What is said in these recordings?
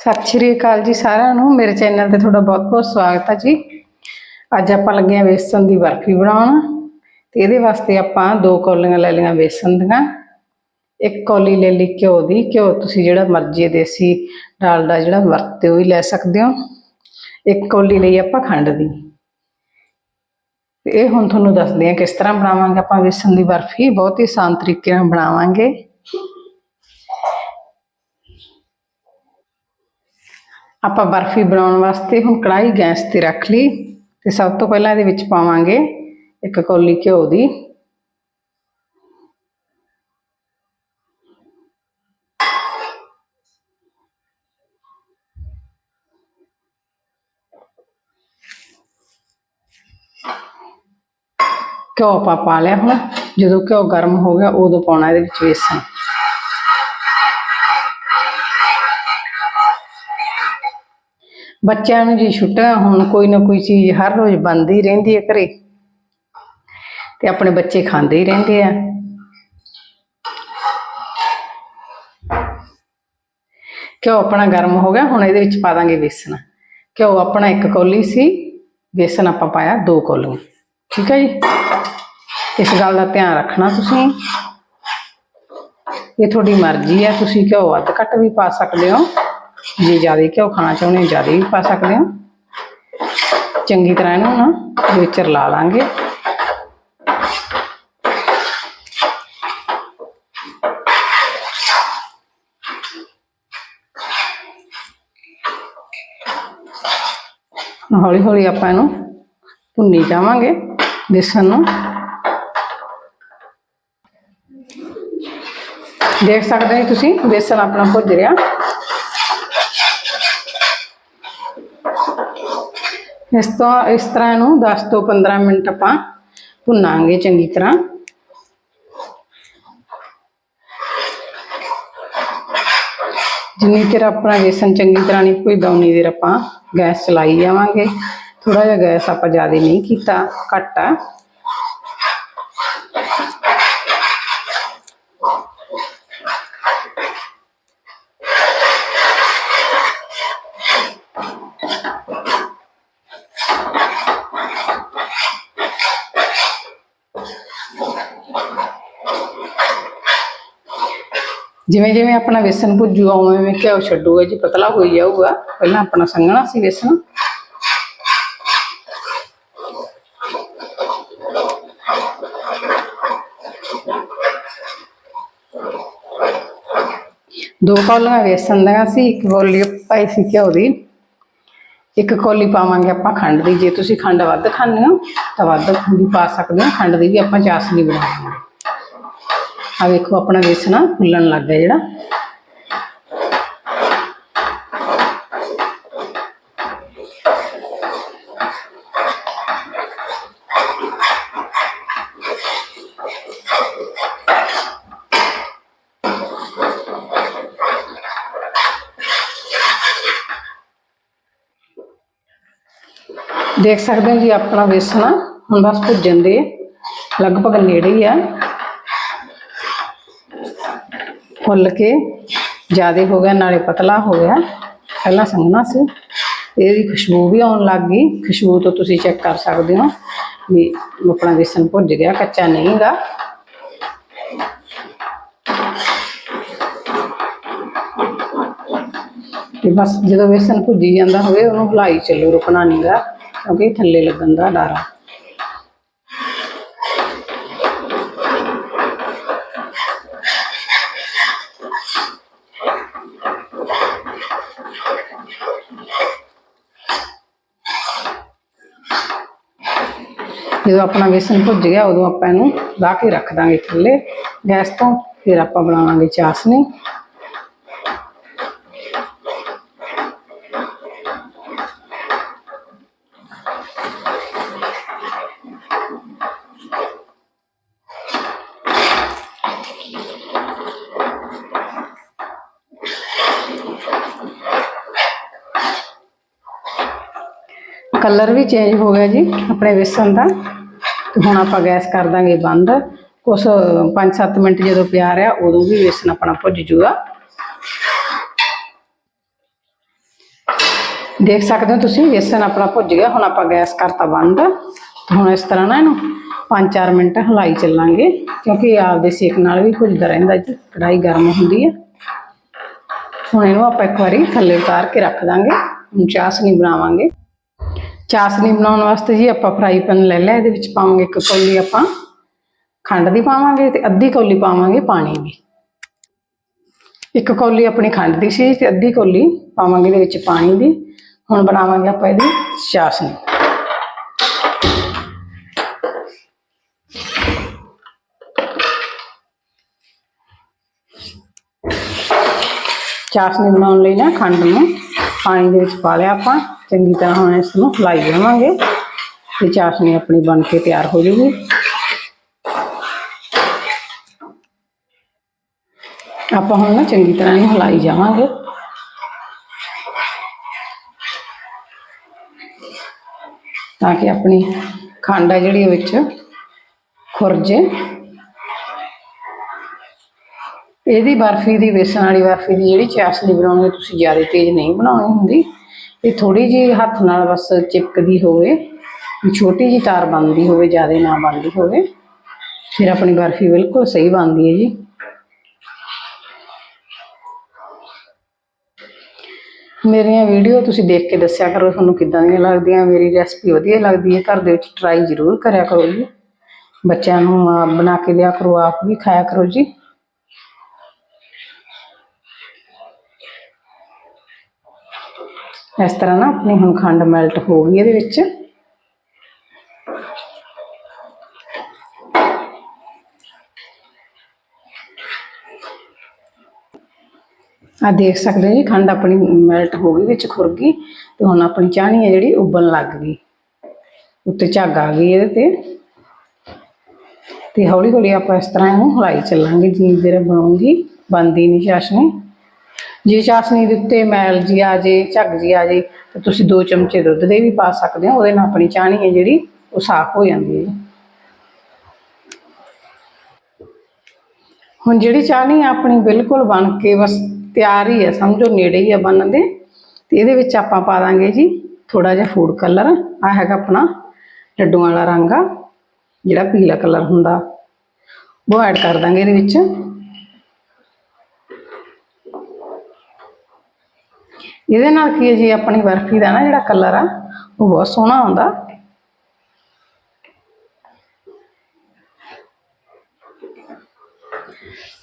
ਸਤਿ ਸ਼੍ਰੀ ਅਕਾਲ ਜੀ ਸਾਰਿਆਂ ਨੂੰ। ਮੇਰੇ ਚੈਨਲ ਤੇ ਤੁਹਾਡਾ ਬਹੁਤ-ਬਹੁਤ ਸਵਾਗਤ ਹੈ ਜੀ। ਅੱਜ ਆਪਾਂ ਲੱਗੇ ਹਾਂ ਵੇਸਣ ਦੀ ਬਰਫੀ ਬਣਾਉਣ। ਤੇ ਇਹਦੇ ਵਾਸਤੇ ਆਪਾਂ ਦੋ ਕੌਲੀਆਂ ਲੈ ਲਈਆਂ ਵੇਸਣ ਦੀਆਂ। ਇੱਕ ਕੌਲੀ ਲੈ ਲਈ ਘਿਓ ਦੀ। ਘਿਓ ਤੁਸੀਂ ਜਿਹੜਾ ਮਰਜ਼ੀ ਦੇਸੀ ਡਾਲਡਾ ਜਿਹੜਾ ਵਰਤਦੇ ਹੋ ਹੀ ਲੈ ਸਕਦੇ ਹੋ। ਇੱਕ ਕੌਲੀ ਲਈ ਆਪਾਂ ਖੰਡ ਦੀ। ਇਹ ਹੁਣ ਤੁਹਾਨੂੰ ਦੱਸਦੇ ਹਾਂ ਕਿਸ ਤਰ੍ਹਾਂ ਬਣਾਵਾਂਗੇ ਆਪਾਂ ਵੇਸਣ ਦੀ ਬਰਫੀ। ਬਹੁਤ ਹੀ ਆਸਾਨ ਤਰੀਕੇ ਨਾਲ ਬਣਾਵਾਂਗੇ। ਆਪਾਂ ਬਰਫੀ ਬਣਾਉਣ ਵਾਸਤੇ ਹੁਣ ਕੜਾਈ ਗੈਸ ਤੇ ਰੱਖ ਲਈ ਤੇ ਸਭ ਤੋਂ ਪਹਿਲਾਂ ਇਹਦੇ ਵਿੱਚ ਪਾਵਾਂਗੇ ਇੱਕ ਕੌਲੀ ਘਿਓ ਦੀ। ਘਿਓ ਆਪਾਂ ਪਾ ਲਿਆ ਹੁਣ। ਜਦੋਂ ਘਿਓ ਗਰਮ ਹੋ ਗਿਆ ਉਦੋਂ ਪਾਉਣਾ ਇਹਦੇ ਵਿੱਚ ਵੇਸਣ। ਬੱਚਿਆਂ ਨੂੰ ਜੀ ਛੁੱਟੀਆਂ, ਹੁਣ ਕੋਈ ਨਾ ਕੋਈ ਚੀਜ਼ ਹਰ ਰੋਜ਼ ਬਣਦੀ ਰਹਿੰਦੀ ਹੈ ਘਰੇ। ਤੇ ਆਪਣੇ ਬੱਚੇ ਖਾਂਦੇ ਹੀ ਰਹਿੰਦੇ ਆ। ਘਿਓ ਆਪਣਾ ਗਰਮ ਹੋ ਗਿਆ, ਹੁਣ ਇਹਦੇ ਵਿੱਚ ਪਾ ਦਾਂਗੇ ਵੇਸਣ। ਘਿਓ ਆਪਣਾ ਇੱਕ ਕੌਲੀ ਸੀ, ਵੇਸਣ ਆਪਾਂ ਪਾਇਆ ਦੋ ਕੌਲੀਆਂ। ਠੀਕ ਹੈ ਜੀ? ਇਸ ਗੱਲ ਦਾ ਧਿਆਨ ਰੱਖਣਾ ਤੁਸੀਂ। ਇਹ ਤੁਹਾਡੀ ਮਰਜ਼ੀ ਹੈ, ਤੁਸੀਂ ਘਿਓ ਵੱਧ ਘੱਟ ਵੀ ਪਾ ਸਕਦੇ ਹੋ। ਜੇ ਜ਼ਿਆਦਾ ਘਿਓ ਖਾਣਾ ਚਾਹੁੰਦੇ ਹੋ, ਜ਼ਿਆਦਾ ਵੀ ਪਾ ਸਕਦੇ ਹੋ। ਚੰਗੀ ਤਰ੍ਹਾਂ ਇਹਨੂੰ ਨਾ ਇਹਦੇ ਵਿੱਚ ਰਲਾ ਲਾਂਗੇ। ਹੌਲੀ ਹੌਲੀ ਆਪਾਂ ਇਹਨੂੰ ਭੁੰਨੀ ਜਾਵਾਂਗੇ ਬੇਸਣ ਨੂੰ। ਦੇਖ ਸਕਦੇ ਹੋ ਤੁਸੀਂ, ਬੇਸਣ ਆਪਣਾ ਭੁੱਜ ਰਿਹਾ। ਇਸ ਤੋਂ, ਇਸ ਤਰ੍ਹਾਂ ਇਹਨੂੰ 10 ਤੋਂ 15 ਮਿੰਟ ਆਪਾਂ ਭੁੰਨਾਂਗੇ ਚੰਗੀ ਤਰ੍ਹਾਂ। ਜਿੰਨੀ ਚਿਰ ਆਪਣਾ ਬੇਸਨ ਚੰਗੀ ਤਰ੍ਹਾਂ ਨਹੀਂ ਭੁੱਜਦਾ, ਉਨੀ ਦੇਰ ਆਪਾਂ ਗੈਸ ਚਲਾਈ ਜਾਵਾਂਗੇ। ਥੋੜਾ ਜਿਹਾ ਗੈਸ ਆਪਾਂ ਜ਼ਿਆਦਾ ਨਹੀਂ ਕੀਤਾ, ਘੱਟ ਆ। ਜਿਵੇਂ ਜਿਵੇਂ ਆਪਣਾ ਵੇਸਣ ਭੁੱਜੂਗਾ, ਉਵੇਂ ਉਵੇਂ ਘਿਓ ਛੱਡੂਗਾ, ਜੀ ਪਤਲਾ ਹੋਈ ਜਾਊਗਾ, ਪਹਿਲਾਂ ਆਪਣਾ ਸੰਘਣਾ ਸੀ ਵੇਸਣ। ਦੋ ਕੌਲੀਆਂ ਵੇਸਣ ਦੀਆਂ ਸੀ, ਇੱਕ ਕੌਲੀ ਪਾਈ ਸੀ ਘਿਓ ਦੀ। ਇੱਕ ਕੌਲੀ ਪਾਵਾਂਗੇ ਆਪਾਂ ਖੰਡ ਦੀ, ਜੇ ਤੁਸੀਂ ਖੰਡ ਵੱਧ ਖਾਂਦੇ ਹੋ, ਤਾਂ ਵੱਧ ਵੀ ਪਾ ਸਕਦੇ ਹੋ, ਖੰਡ ਦੀ ਵੀ ਆਪਾਂ ਚਾਸ਼ਨੀ ਬਣਾਵਾਂਗੇ ਆ ਵੇਖੋ ਆਪਣਾ ਵੇਸਣਾ ਫੁੱਲਣ ਲੱਗ ਗਿਆ ਜਿਹੜਾ। ਦੇਖ ਸਕਦੇ ਹੋ ਜੀ ਆਪਣਾ ਵੇਸਣਾ ਹੁਣ ਬਸ ਭੁੱਜਣ ਦੇ, ਲਗਭਗ ਨੇੜੇ ਹੀ ਆ। ਫੁੱਲ ਕੇ ਜਿਆਦੇ ਹੋ ਗਿਆ, ਨਾਲੇ ਪਤਲਾ ਹੋ ਗਿਆ। ਪਹਿਲਾਂ ਸੰਘਣਾ ਸੀ। ਇਹਦੀ ਖੁਸ਼ਬੂ ਵੀ ਆਉਣ ਲੱਗ ਗਈ। ਖੁਸ਼ਬੂ ਤੋਂ ਤੁਸੀਂ ਚੈੱਕ ਕਰ ਸਕਦੇ ਹੋ ਵੀ ਆਪਣਾ ਵੇਸਣ ਭੁੱਜ ਗਿਆ, ਕੱਚਾ ਨਹੀਂਗਾ ਤੇ ਬਸ ਜਦੋਂ ਵੇਸਣ ਭੁੱਜੀ ਜਾਂਦਾ ਹੋਵੇ, ਉਹਨੂੰ ਹਿਲਾਈ ਚੱਲੋ, ਰੁਕਣਾ ਨਹੀਂਗਾ ਕਿਉਂਕਿ ਥੱਲੇ ਲੱਗਣ ਦਾ ਡਰ ਆ। ਜਦੋਂ ਆਪਣਾ ਵੇਸਣ ਭੁੱਜ ਗਿਆ, ਉਦੋਂ ਆਪਾਂ ਇਹਨੂੰ ਲਾ ਕੇ ਰੱਖ ਦਾਂਗੇ ਥੱਲੇ। ਗੈਸ ਤੋਂ ਫਿਰ ਆਪਾਂ ਬਣਾਵਾਂਗੇ ਚਾਸ਼ਨੀ ਕਲਰ ਵੀ ਚੇਂਜ ਹੋ ਗਿਆ ਜੀ, ਆਪਣੇ ਵੇਸਣ ਦਾ। ਤੇ ਹੁਣ ਆਪਾਂ ਗੈਸ ਕਰ ਦਾਂਗੇ ਬੰਦ। ਕੁਛ 5-7 ਮਿੰਟ ਜਦੋਂ ਪਿਆ ਰਿਹਾ, ਉਦੋਂ ਵੀ ਵੇਸਣ ਆਪਣਾ ਭੁੱਜ ਜੂਗਾ। ਦੇਖ ਸਕਦੇ ਹੋ ਤੁਸੀਂ, ਵੇਸਣ ਆਪਣਾ ਭੁੱਜ ਗਿਆ, ਹੁਣ ਆਪਾਂ ਗੈਸ ਕਰਤਾ ਬੰਦ। ਤੇ ਹੁਣ ਇਸ ਤਰ੍ਹਾਂ ਨਾ ਇਹਨੂੰ 5-4 ਮਿੰਟ ਹਲਾਈ ਚੱਲਾਂਗੇ, ਕਿਉਂਕਿ ਆਪਦੇ ਸੇਕ ਨਾਲ ਵੀ ਭੁੱਜਦਾ ਰਹਿੰਦਾ ਜੀ ਕੜਾਈ ਗਰਮ ਹੁੰਦੀ ਹੈ ਹੁਣ ਇਹਨੂੰ ਆਪਾਂ ਇੱਕ ਵਾਰੀ ਥੱਲੇ ਉਤਾਰ ਕੇ ਰੱਖ ਦਾਂਗੇ, ਹੁਣ ਚਾਸਨੀ ਬਣਾਵਾਂਗੇ। ਚਾਸਨੀ ਬਣਾਉਣ ਵਾਸਤੇ ਜੀ ਆਪਾਂ ਫਰਾਈ ਪੈਨ ਲੈ ਲਿਆ, ਇਹਦੇ ਵਿੱਚ ਪਾਵਾਂਗੇ ਇੱਕ ਕੌਲੀ ਆਪਾਂ। ਖੰਡ ਦੀ ਪਾਵਾਂਗੇ ਤੇ ਅੱਧੀ ਕੌਲੀ ਪਾਵਾਂਗੇ ਪਾਣੀ ਦੀ। ਇੱਕ ਕੌਲੀ ਆਪਣੀ ਖੰਡ ਦੀ ਸੀ ਤੇ ਅੱਧੀ ਕੌਲੀ ਪਾਵਾਂਗੇ ਇਹਦੇ ਵਿੱਚ ਪਾਣੀ ਦੀ। ਹੁਣ ਬਣਾਵਾਂਗੇ ਆਪਾਂ ਇਹਦੀ ਚਾਸਨੀ। ਚਾਸਨੀ ਬਣਾਉਣ ਲਈ ਨਾ ਖੰਡ ਨੂੰ ਪਾਣੀ ਦੇ ਵਿੱਚ ਪਾ ਲਿਆ ਆਪਾਂ। ਚੰਗੀ ਤਰ੍ਹਾਂ ਹੁਣ ਇਸ ਨੂੰ ਹਿਲਾਈ ਜਾਵਾਂਗੇ ਤੇ ਚਾਸਨੀ ਆਪਣੀ ਬਣ ਕੇ ਤਿਆਰ ਹੋ ਜੂਗੀ। ਆਪਾਂ ਹੁਣ ਨਾ ਚੰਗੀ ਤਰ੍ਹਾਂ ਇਹਨੂੰ ਹਿਲਾਈ ਜਾਵਾਂਗੇ। ਤਾਂ ਕਿ ਆਪਣੀ ਖੰਡ ਹੈ ਜਿਹੜੀ ਉਹ ਵਿੱਚ ਖੁਰਜੇ। ਇਹਦੀ ਬਰਫੀ ਦੀ ਬੇਸਣ ਵਾਲੀ ਬਰਫੀ ਦੀ ਜਿਹੜੀ ਚਾਸ਼ਨੀ ਬਣਾਉਣੀ ਹੈ, ਤੁਸੀਂ ਜ਼ਿਆਦਾ ਤੇਜ਼ ਨਹੀਂ ਬਣਾਉਣੀ ਹੁੰਦੀ। ਇਹ ਥੋੜੀ ਜਿਹੀ ਹੱਥ ਨਾਲ ਬਸ ਚਿਪਕਦੀ ਹੋਵੇ ਛੋਟੀ ਜਿਹੀ ਤਾਰ ਬਣਦੀ ਹੋਵੇ ਜ਼ਿਆਦਾ ਨਾ ਬਣਦੀ ਹੋਵੇ। ਫਿਰ ਆਪਣੀ ਬਰਫੀ ਬਿਲਕੁਲ ਸਹੀ ਬਣਦੀ ਹੈ ਜੀ। ਮੇਰੀਆਂ ਵੀਡੀਓ ਤੁਸੀਂ ਦੇਖ ਕੇ ਦੱਸਿਆ ਕਰੋ ਤੁਹਾਨੂੰ ਕਿੱਦਾਂ ਦੀਆਂ ਲੱਗਦੀਆਂ ਮੇਰੀ ਰੈਸਪੀ ਵਧੀਆ ਲੱਗਦੀ ਹੈ ਘਰ ਦੇ ਵਿੱਚ ਟਰਾਈ ਜ਼ਰੂਰ ਕਰਿਆ ਕਰੋ ਜੀ। ਬੱਚਿਆਂ ਨੂੰ ਆਪ ਬਣਾ ਕੇ ਦਿਆ ਕਰੋ ਆਪ ਵੀ ਖਾਇਆ ਕਰੋ ਜੀ। ਇਸ ਤਰ੍ਹਾਂ ਨਾ ਆਪਣੀ ਹੁਣ ਖੰਡ ਮੈਲਟ ਹੋ ਗਈ ਇਹਦੇ ਵਿੱਚ। ਆ ਦੇਖ ਸਕਦੇ ਜੀ, ਖੰਡ ਆਪਣੀ ਮੈਲਟ ਹੋ ਗਈ, ਵਿੱਚ ਖੁਰ ਗਈ ਤੇ ਹੁਣ ਆਪਣੀ ਚਾਹਣੀ ਹੈ ਜਿਹੜੀ ਉਬਲਣ ਲੱਗ ਗਈ। ਉੱਤੇ ਝੱਗ ਆ ਗਈ ਇਹਦੇ ਤੇ। ਤੇ ਹੌਲੀ ਹੌਲੀ ਆਪਾਂ ਇਸ ਤਰ੍ਹਾਂ ਇਹਨੂੰ ਹਲਾਈ ਚੱਲਾਂਗੇ, ਜਿੰਨੀ ਦੇਰ ਬਣੂਗੀ ਬੰਦੀ ਨਹੀਂ ਚਾਸ਼ਨੀ ਜੇ ਚਾਸ਼ਨੀ ਦੇ ਉੱਤੇ ਮੈਲ ਜੀ ਆ ਜੇ, ਝੱਗ ਜੀ ਆ ਜੇ, ਤਾਂ ਤੁਸੀਂ ਦੋ ਚਮਚੇ ਦੁੱਧ ਦੇ ਵੀ ਪਾ ਸਕਦੇ ਹੋ, ਉਹਦੇ ਨਾਲ ਆਪਣੀ ਚਾਹਣੀ ਹੈ ਜਿਹੜੀ, ਉਹ ਸਾਫ਼ ਹੋ ਜਾਂਦੀ ਹੈ ਜੀ। ਹੁਣ ਜਿਹੜੀ ਚਾਹਣੀ ਆ ਆਪਣੀ ਬਿਲਕੁਲ ਬਣ ਕੇ ਬਸ ਤਿਆਰ ਹੀ ਹੈ, ਸਮਝੋ ਨੇੜੇ ਹੀ ਆ ਬਣਨ ਦੇ, ਤੇ ਇਹਦੇ ਵਿੱਚ ਆਪਾਂ ਪਾ ਦਾਂਗੇ ਜੀ ਥੋੜਾ ਜਿਹਾ ਫੂਡ ਕਲਰ ਆ ਹੈਗਾ ਆਪਣਾ ਲੱਡੂਆਂ ਵਾਲਾ ਰੰਗ ਆ, ਜਿਹੜਾ ਪੀਲਾ ਕਲਰ ਹੁੰਦਾ, ਉਹ ਐਡ ਕਰ ਦਾਂਗੇ ਇਹਦੇ ਵਿੱਚ ਇਹਦੇ ਨਾਲ ਕੀ ਹੈ ਜੀ? ਆਪਣੀ ਬਰਫੀ ਦਾ ਨਾ ਜਿਹੜਾ ਕਲਰ ਆ, ਉਹ ਬਹੁਤ ਸੋਹਣਾ ਆਉਂਦਾ।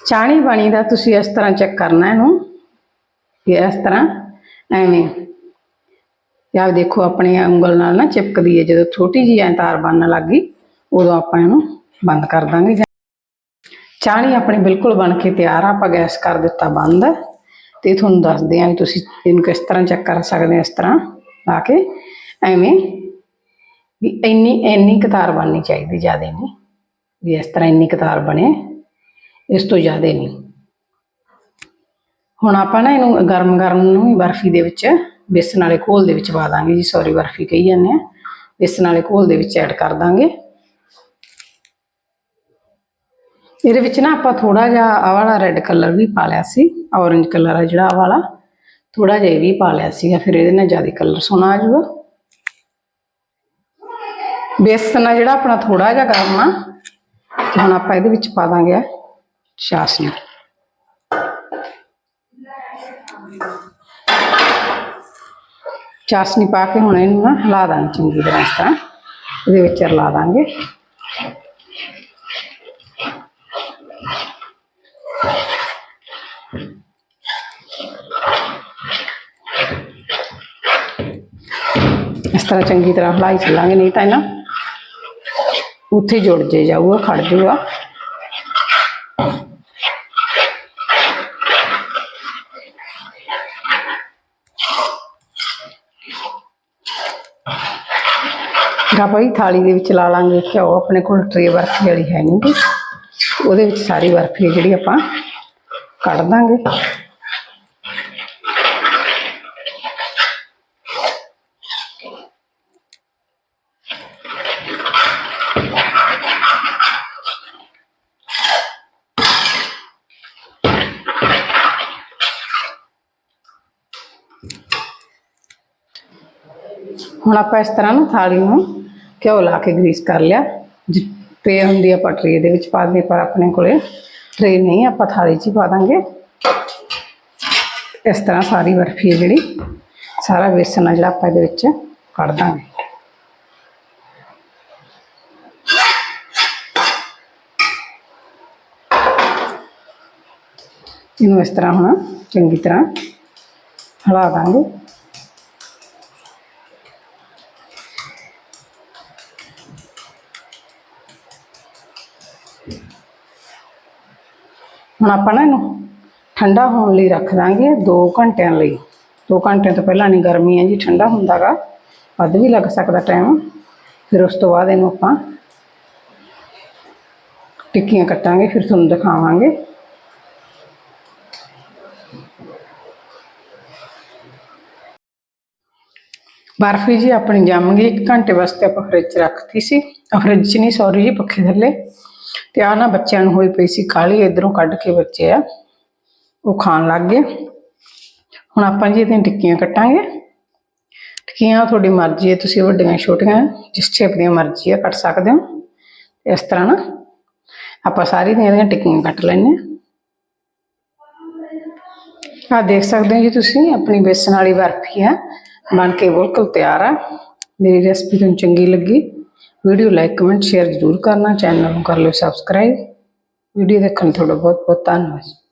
ਚਾਣੀ ਬਣੀ ਦਾ ਤੁਸੀਂ ਇਸ ਤਰ੍ਹਾਂ ਚੈੱਕ ਕਰਨਾ ਇਹਨੂੰ ਕਿ ਇਸ ਤਰ੍ਹਾਂ ਐਵੇਂ। ਤੇ ਦੇਖੋ, ਆਪਣੀ ਉਂਗਲ ਨਾਲ ਨਾ ਚਿਪਕਦੀ ਹੈ। ਜਦੋਂ ਛੋਟੀ ਜਿਹੀ ਐ ਤਾਰ ਬਣਨ ਲੱਗ ਗਈ, ਉਦੋਂ ਆਪਾਂ ਇਹਨੂੰ ਬੰਦ ਕਰ ਦਾਂਗੇ। ਚਾਣੀ ਆਪਣੀ ਬਿਲਕੁਲ ਬਣ ਕੇ ਤਿਆਰ ਆ, ਆਪਾਂ ਗੈਸ ਕਰ ਦਿੱਤਾ ਬੰਦ। ਤੇ ਤੁਹਾਨੂੰ ਦੱਸਦੇ ਆਂ ਵੀ ਤੁਸੀਂ ਇਹਨੂੰ ਕਿਸ ਤਰ੍ਹਾਂ ਚੈੱਕ ਕਰ ਸਕਦੇ ਹੋ ਇਸ ਤਰ੍ਹਾਂ ਲਾ ਕੇ। ਐਵੇਂ ਵੀ ਇੰਨੀ ਇੰਨੀ ਕਤਾਰ ਬਣਨੀ ਚਾਹੀਦੀ ਜ਼ਿਆਦਾ ਨਹੀਂ, ਵੀ ਇਸ ਤਰ੍ਹਾਂ ਇੰਨੀ ਕਤਾਰ ਬਣੇ, ਇਸ ਤੋਂ ਜ਼ਿਆਦਾ ਨਹੀਂ। ਹੁਣ ਆਪਾਂ ਨਾ ਇਹਨੂੰ ਗਰਮ ਗਰਮ ਨੂੰ ਹੀ ਬਰਫੀ ਦੇ ਵਿੱਚ ਬੇਸਣ ਵਾਲੇ ਘੋਲ ਦੇ ਵਿੱਚ ਪਾ ਦਾਂਗੇ ਜੀ ਸੌਰੀ ਬਰਫੀ ਕਹੀ ਜਾਂਦੇ ਆ। ਬੇਸਣ ਵਾਲੇ ਘੋਲ ਦੇ ਵਿੱਚ ਐਡ ਕਰ ਦਾਂਗੇ। ਇਹਦੇ ਵਿੱਚ ਨਾ ਆਪਾਂ ਥੋੜਾ ਜਿਹਾ ਆਹ ਵਾਲਾ ਰੈੱਡ ਕਲਰ ਵੀ ਪਾ ਲਿਆ ਸੀ ਔਰੇਂਜ ਕਲਰ ਆ ਜਿਹੜਾ ਆ ਵਾਲਾ ਥੋੜਾ ਜਿਹਾ ਇਹ ਵੀ ਪਾ ਲਿਆ ਸੀਗਾ, ਫਿਰ ਇਹਦੇ ਨਾਲ ਜ਼ਿਆਦਾ ਕਲਰ ਸੋਹਣਾ ਆ ਜਾਊਗਾ। ਬੇਸਣ ਆ ਜਿਹੜਾ ਆਪਣਾ ਥੋੜਾ ਜਿਹਾ ਗਰਮ ਆ, ਤੇ ਹੁਣ ਆਪਾਂ ਇਹਦੇ ਵਿੱਚ ਪਾ ਦਾਂਗੇ ਚਾਸ਼ਨੀ। ਚਾਸ਼ਨੀ ਪਾ ਕੇ ਹੁਣ ਇਹਨੂੰ ਨਾ ਹਿਲਾ ਦਾਂਗੇ ਚੰਗੀ ਤਰ੍ਹਾਂ ਇਸ ਤਰ੍ਹਾਂ, ਇਹਦੇ ਵਿੱਚ ਰਲਾ ਦਾਂਗੇ। ਇਸ ਤਰ੍ਹਾਂ ਚੰਗੀ ਤਰ੍ਹਾਂ ਹਲਾਈ ਚੱਲਾਂਗੇ, ਨਹੀਂ ਤਾਂ ਨਾ ਉੱਥੇ ਜੁੜ ਜੇ ਜਾਊਗਾ, ਖੜ ਜਾਊਗਾ ਫਿਰ ਆਪਾਂ ਇਹ ਥਾਲੀ ਦੇ ਵਿੱਚ ਲਾ ਲਾਂਗੇ ਘਿਓ ਆਪਣੇ ਕੋਲ ਟਰੇ ਬਰਫੀ ਵਾਲੀ ਹੈ ਨਹੀਂ। ਗੀ ਉਹਦੇ ਵਿੱਚ ਸਾਰੀ ਬਰਫੀ ਹੈ ਜਿਹੜੀ ਆਪਾਂ ਕੱਢ ਦਾਂਗੇ। ਹੁਣ ਆਪਾਂ ਇਸ ਤਰ੍ਹਾਂ ਨਾ ਥਾਲੀ ਨੂੰ ਘਿਓ ਲਾ ਕੇ ਗਰੀਸ ਕਰ ਲਿਆ। ਪੇ ਹੁੰਦੀ ਆ ਪਟਰੀ ਇਹਦੇ ਵਿੱਚ ਪਾ ਦੇ ਪਰ ਆਪਣੇ ਕੋਲੇ ਟਰੇ ਨਹੀਂ, ਆਪਾਂ ਥਾਲੀ 'ਚ ਹੀ ਪਾ ਦਾਂਗੇ। ਇਸ ਤਰ੍ਹਾਂ ਸਾਰੀ ਬਰਫੀ ਹੈ ਜਿਹੜੀ, ਸਾਰਾ ਵੇਸਣ ਆ ਜਿਹੜਾ ਆਪਾਂ ਇਹਦੇ ਵਿੱਚ ਕੱਢ ਦਾਂਗੇ। ਇਹਨੂੰ ਇਸ ਤਰ੍ਹਾਂ ਹੁਣ ਚੰਗੀ ਤਰ੍ਹਾਂ ਹਿਲਾ ਦਾਂਗੇ। ਹੁਣ ਆਪਾਂ ਨਾ ਇਹਨੂੰ ਠੰਡਾ ਹੋਣ ਲਈ ਰੱਖ ਦਾਂਗੇ 2 ਘੰਟਿਆਂ ਲਈ। 2 ਘੰਟਿਆਂ ਤੋਂ ਪਹਿਲਾਂ ਨਹੀਂ ਗਰਮੀ ਹੈ ਜੀ ਠੰਡਾ ਹੁੰਦਾਗਾ। ਵੱਧ ਵੀ ਲੱਗ ਸਕਦਾ ਟਾਈਮ ਫਿਰ ਉਸ ਤੋਂ ਬਾਅਦ ਇਹਨੂੰ ਆਪਾਂ ਟਿੱਕੀਆਂ ਕੱਟਾਂਗੇ ਫਿਰ ਤੁਹਾਨੂੰ ਦਿਖਾਵਾਂਗੇ। ਬਰਫੀ ਜੀ ਆਪਣੀ ਜੰਮ ਗਈ। 1 ਘੰਟੇ ਵਾਸਤੇ ਆਪਾਂ ਫ੍ਰਿਜ 'ਚ ਰੱਖਤੀ ਸੀ। ਅ, ਫ੍ਰਿਜ 'ਚ ਨਹੀਂ ਸੌਰੀ ਜੀ ਪੱਖੇ ਥੱਲੇ। ਤੇ ਆ ਨਾ ਬੱਚਿਆਂ ਨੂੰ ਹੋਈ ਪਈ ਸੀ ਕਾਲੀ, ਇਧਰੋਂ ਕੱਢ ਕੇ ਬੱਚੇ ਆ, ਉਹ ਖਾਣ ਲੱਗ ਗਏ। ਹੁਣ ਆਪਾਂ ਜੀ ਇਹਦੀਆਂ ਟਿੱਕੀਆਂ ਕੱਟਾਂਗੇ। ਟਿੱਕੀਆਂ ਤੁਹਾਡੀ ਮਰਜ਼ੀ ਹੈ, ਤੁਸੀਂ ਵੱਡੀਆਂ, ਛੋਟੀਆਂ, ਜਿਸ ਸ਼ੇਪ ਦੀਆਂ ਮਰਜ਼ੀ ਹੈ, ਕੱਟ ਸਕਦੇ ਹੋ। ਇਸ ਤਰ੍ਹਾਂ ਨਾ ਆਪਾਂ ਸਾਰੀ ਦੀਆਂ ਇਹਦੀਆਂ ਟਿੱਕੀਆਂ ਕੱਟ ਲੈਣੇ ਆ ਦੇਖ ਸਕਦੇ ਹੋ ਜੀ ਤੁਸੀਂ, ਆਪਣੀ ਬੇਸਣ ਵਾਲੀ ਬਰਫੀ ਹੈ, ਬਣ ਕੇ ਬਿਲਕੁਲ ਤਿਆਰ ਆ। ਮੇਰੀ ਰੈਸਪੀ ਤੁਹਾਨੂੰ ਚੰਗੀ ਲੱਗੀ। ਵੀਡੀਓ ਲਾਈਕ, ਕਮੈਂਟ, ਸ਼ੇਅਰ ਜ਼ਰੂਰ ਕਰਨਾ, ਚੈਨਲ ਨੂੰ ਕਰ ਲਓ ਸਬਸਕ੍ਰਾਈਬ। ਵੀਡੀਓ ਦੇਖਣ ਲਈ ਤੁਹਾਡਾ ਬਹੁਤ ਬਹੁਤ ਧੰਨਵਾਦ।